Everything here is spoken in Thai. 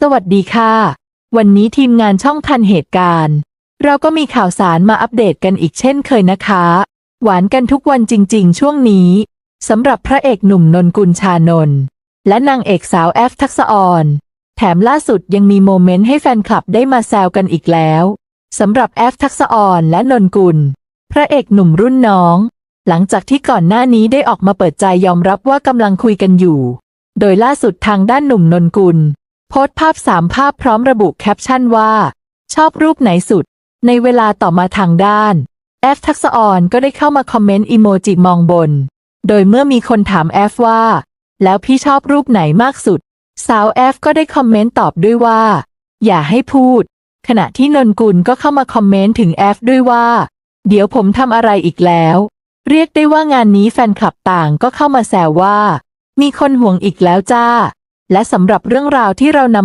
สวัสดีค่ะ วันนี้ทีมงานช่องทันเหตุการณ์ เราก็มีข่าวสารมาอัปเดตกันอีกเช่นเคยนะคะ หวานกันทุกวันจริง ๆ ช่วงนี้สำหรับพระเอกหนุ่มนนกุลชานนท์และนางเอกสาวแอฟทักษออน แถมล่าสุดยังมีโมเมนต์ให้แฟนคลับได้มาแซวกันอีกแล้วสำหรับแอฟทักษออนและนนกุล พระเอกหนุ่มรุ่นน้อง หลังจากที่ก่อนหน้านี้ได้ออกมาเปิดใจยอมรับว่ากำลังคุยกันอยู่ โดยล่าสุดทางด้านหนุ่มนนกุล โพสต์ภาพสามภาพพร้อมระบุแคปชั่นว่า ชอบรูปไหนสุด ในเวลาต่อมาทางด้านแอฟทักษออนก็ได้เข้ามาคอมเมนต์อีโมจิมองบน โดยเมื่อมีคนถามแอฟว่า แล้วพี่ชอบรูปไหนมากสุด สาวแอฟก็ได้คอมเมนต์ตอบด้วยว่า อย่าให้พูด ขณะที่นนกุลก็เข้ามาคอมเมนต์ถึงแอฟด้วยว่า เดี๋ยวผมทำอะไรอีกแล้ว เรียกได้ว่างานนี้แฟนคลับต่างก็เข้ามาแซวว่า มีคนห่วงอีกแล้วจ้า และสำหรับเรื่องราวที่เรานำ